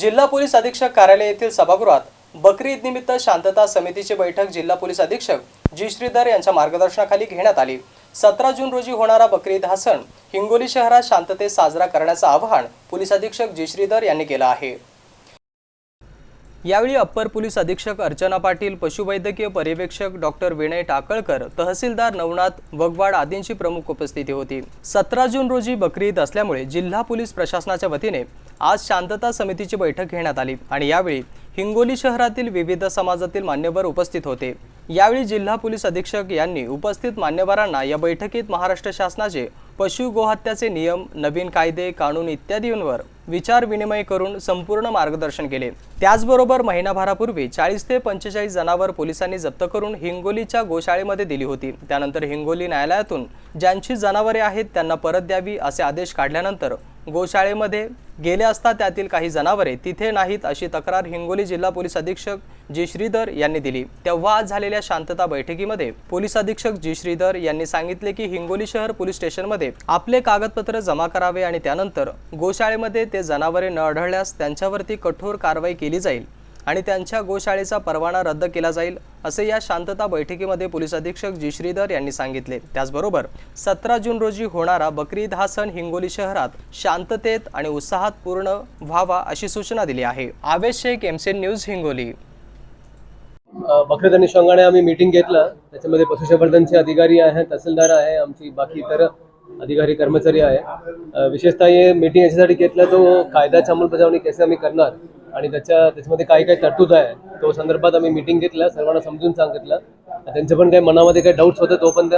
जिल्हा पोलीस अधीक्षक कार्यालय येथील सभागृहात बकरी ईद निमित्त शांतता समितीची बैठक जिल्हा पोलीस अधीक्षक जी श्रीधर यांच्या मार्गदर्शनाखाली घेण्यात आली. सतरा जून रोजी होणारा बकरी ईद हा सण हिंगोली शहरात शांततेत साजरा करण्याचं आवाहन पोलीस अधीक्षक जी श्रीधर यांनी केलं आहे. यावेळी अप्पर पोलीस अधीक्षक अर्चना पाटील पशुवैद्यकीय पर्यवेक्षक डॉक्टर विनय टाकळकर तहसीलदार नवनाथ वगवाड आदींची प्रमुख उपस्थिती होती. सतरा जून रोजी बकरी ईद असल्यामुळे जिल्हा पोलीस प्रशासनाच्या वतीने आज शांतता समितीची बैठक घेण्यात आली आणि यावेळी हिंगोली शहरातील विविध समाजातील मान्यवर उपस्थित होते. यावेळी जिल्हा पोलीस अधीक्षक यांनी उपस्थित मान्यवरांना या बैठकीत महाराष्ट्र शासनाचे पशु गोहत्याचे नियम नवीन कायदे कानून इत्यादींवर विचार विनिमय करून संपूर्ण मार्गदर्शन केले. त्याचबरोबर महिनाभरापूर्वी चाळीस ते पंचेचाळीस जनावर पोलिसांनी जप्त करून हिंगोलीच्या गोशाळेमध्ये दिली होती. त्यानंतर हिंगोली न्यायालयातून ज्यांची जनावरे आहेत त्यांना परत द्यावी असे आदेश काढल्यानंतर गोशाळेमध्ये गेले असता त्यातील काही जनावरे तिथे नाहीत अशी तक्रार हिंगोली जिल्हा पोलीस अधीक्षक जी श्रीधर यांनी दिली. तेव्हा आज झालेल्या शांतता बैठकीमध्ये पोलीस अधीक्षक जी श्रीधर यांनी सांगितले की हिंगोली शहर पोलीस स्टेशनमध्ये आपले कागदपत्र जमा करावे आणि त्यानंतर गोशाळेमध्ये ते जनावरे न आढळल्यास त्यांच्यावरती कठोर कारवाई केली जाईल. आणि त्यांच्या गोशाळेचा परवाना रद्द केला जाईल असे या शांतता बैठकीमध्ये पोलीस अधीक्षक जी. श्रीधर यांनी सांगितले. त्याचबरोबर सतरा जून रोजी होणारा बकरी ईद हा सण हिंगोली शहरात शांततेत आणि उत्साहात पूर्ण व्हावा अशी सूचना दिली आहे. Avesh Shaikh MCN news Hingoli. Bakrid आणि शंगाने आम्ही मीटिंग घेतलं. त्याच्यामध्ये पशुसंवर्धनचे अधिकारी आहे तहसीलदार आहे आमची बाकी इतर अधिकारी कर्मचारी आहे. विशेषतः हे मीटिंग याच्यासाठी घेतलं तो कायद्याची अंमलबजावणी कसे आम्ही करणार. आणि त्याच्या त्याच्यामध्ये काही काही तरतूद आहे. तो संदर्भात आम्ही मीटिंग घेतलं सर्वांना समजून सांगितलं. त्यांच्या पण काही मनामध्ये काही डाऊट्स होते तो पण ते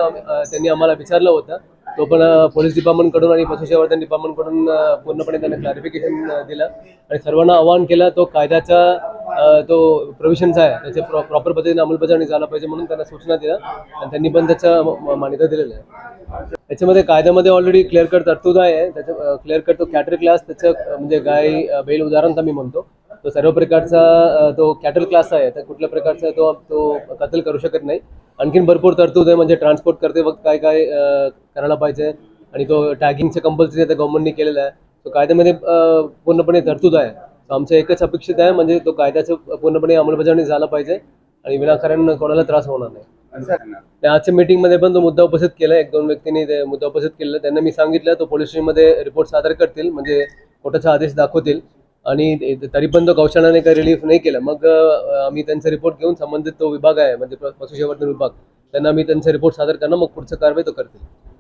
त्यांनी आम्हाला विचारलं होतं. तो पण पोलीस डिपार्टमेंटकडून आणि पशुसंवर्धन डिपार्टमेंटकडून पूर्णपणे त्यांना क्लॅरिफिकेशन दिलं. आणि सर्वांना आवाहन केलं तो कायद्याचा तो प्रोव्हिजन्स आहे त्याचे प्रॉ प्रॉपर पद्धतीने अंमलबजावणी झाला पाहिजे म्हणून त्यांना सूचना दिल्या. आणि त्यांनी पण त्याच्या मान्यता दिलेलं आहे. त्याच्यामध्ये कायद्यामध्ये ऑलरेडी क्लिअर कट तरतूद आहे. त्याच्या क्लिअर कट तो कॅटरी क्लास त्याचं म्हणजे गाय बैल उदाहरण तर मी म्हणतो. तो सर्व प्रकारचा तो कॅटल क्लास आहे. तर कुठल्या प्रकारचा तो तो कत्ल करू शकत नाही. आणखीन भरपूर तरतूद आहे म्हणजे ट्रान्सपोर्ट करते वक्त काय काय करायला पाहिजे. आणि तो टॅगिंगचं कंपल्सरी आता गव्हर्नमेंटने केलेलं आहे. तो कायद्यामध्ये पूर्णपणे तरतूद आहे. तर आमचं एकच अपेक्षित आहे म्हणजे तो कायद्याचं पूर्णपणे अंमलबजावणी झाला पाहिजे. आणि विनाकारण कोणाला त्रास होणार नाही. आजच्या मीटिंगमध्ये पण तो मुद्दा उपस्थित केला एक दोन व्यक्तींनी ते मुद्दा उपस्थित केला त्यांना मी सांगितलं तो पोलीस स्टेशनमध्ये रिपोर्ट सादर करतील. म्हणजे कोर्टाचा आदेश दाखवतील. आणि तरी पण तो गौशाळाने काही रिलीफ नाही केलं. मग आम्ही त्यांचा रिपोर्ट घेऊन संबंधित तो विभाग आहे म्हणजे पशुसंवर्धन विभाग त्यांना आम्ही त्यांचा रिपोर्ट सादर करणं मग पुढचं कारवाई तो करतील.